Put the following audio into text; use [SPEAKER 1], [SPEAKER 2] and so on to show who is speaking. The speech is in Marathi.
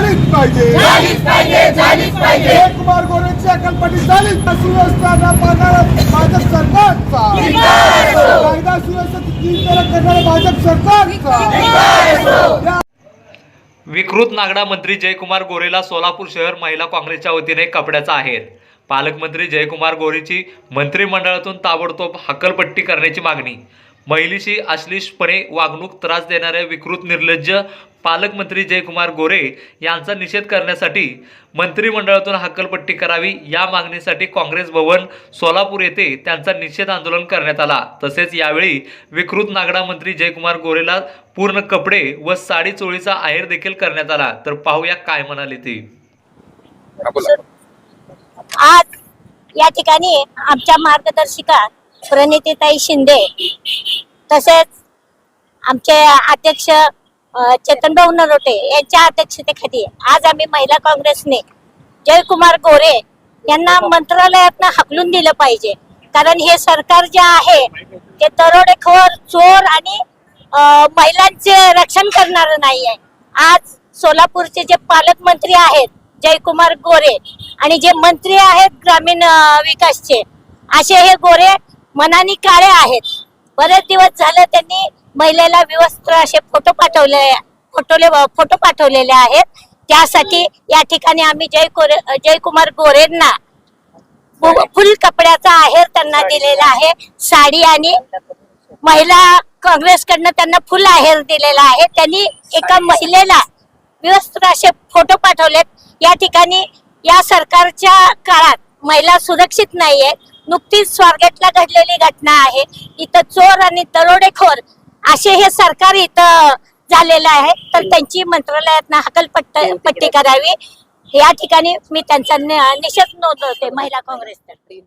[SPEAKER 1] झालीच पाहिजे.
[SPEAKER 2] झालीच पाहिजे झालीच पाहिजे.
[SPEAKER 1] जयकुमार गोरेची अकलपट्टी झालीच सुव्यवस्था न पाहणारा भाजप सरकारचा. कायदा सुव्यवस्था करणारा भाजप सरकारचा. या
[SPEAKER 3] विकृत नागडा मंत्री जयकुमार गोरेला सोलापूर शहर महिला काँग्रेसच्या वतीने कपड्याचा आहेर. पालकमंत्री जयकुमार गोरेची मंत्रिमंडळातून ताबडतोब हकलपट्टी करण्याची मागणी. महिलेशी अश्लीषपणे वागणूक त्रास देणाऱ्या विकृत निर्लज्ज पालकमंत्री जयकुमार गोरे यांचा निषेध करण्यासाठी मंत्रिमंडळातून हक्कलपट्टी करावी या मागणीसाठी काँग्रेस भवन सोलापूर येथे त्यांचा निषेध आंदोलन करण्यात आला. तसेच यावेळी विकृत नागडा मंत्री जयकुमार गोरेला पूर्ण कपडे व साडी चोळीचा आहेर देखील करण्यात आला. तर पाहूया काय म्हणाले ते.
[SPEAKER 4] आज या ठिकाणी आमच्या मार्गदर्शिका प्रणितीताई शिंदे तसेच आमचे अध्यक्ष चेतनभाऊ नरोटे यांच्या अध्यक्षतेखाली आज आम्ही महिला काँग्रेसने जयकुमार गोरे यांना मंत्रालयातनं हकलून दिलं पाहिजे. कारण हे सरकार जे आहे ते दरोडेखोर चोर आणि महिलांचे रक्षण करणार नाही आहे. आज सोलापूरचे जे पालकमंत्री आहेत जयकुमार गोरे आणि जे मंत्री आहेत ग्रामीण विकासचे असे हे गोरे मनाने काळे आहेत. बरेच दिवस झाले त्यांनी महिलेला विवस्त्र असे फोटो पाठवले फोटोले फोटो पाठवलेले आहेत. त्यासाठी या ठिकाणी आम्ही जय गोरे जयकुमार गोरेंना फुल कपड्याचा आहेर त्यांना दिलेला आहे. साडी आणि महिला काँग्रेसकडनं त्यांना फुल आहेर दिलेला आहे. त्यांनी एका महिलेला विवस्त्र असे फोटो पाठवलेत. या ठिकाणी या सरकारच्या काळात महिला सुरक्षित नाहीये नुकतीच स्वारगेटला घडलेली घटना आहे. इथं चोर आणि दरोडेखोर असे हे सरकार इथं झालेलं आहे. तर त्यांची मंत्रालयातनं हकलपट्ट पट्टी करावी. या ठिकाणी मी त्यांचा निषेध नोंदवते महिला काँग्रेसतर्फे.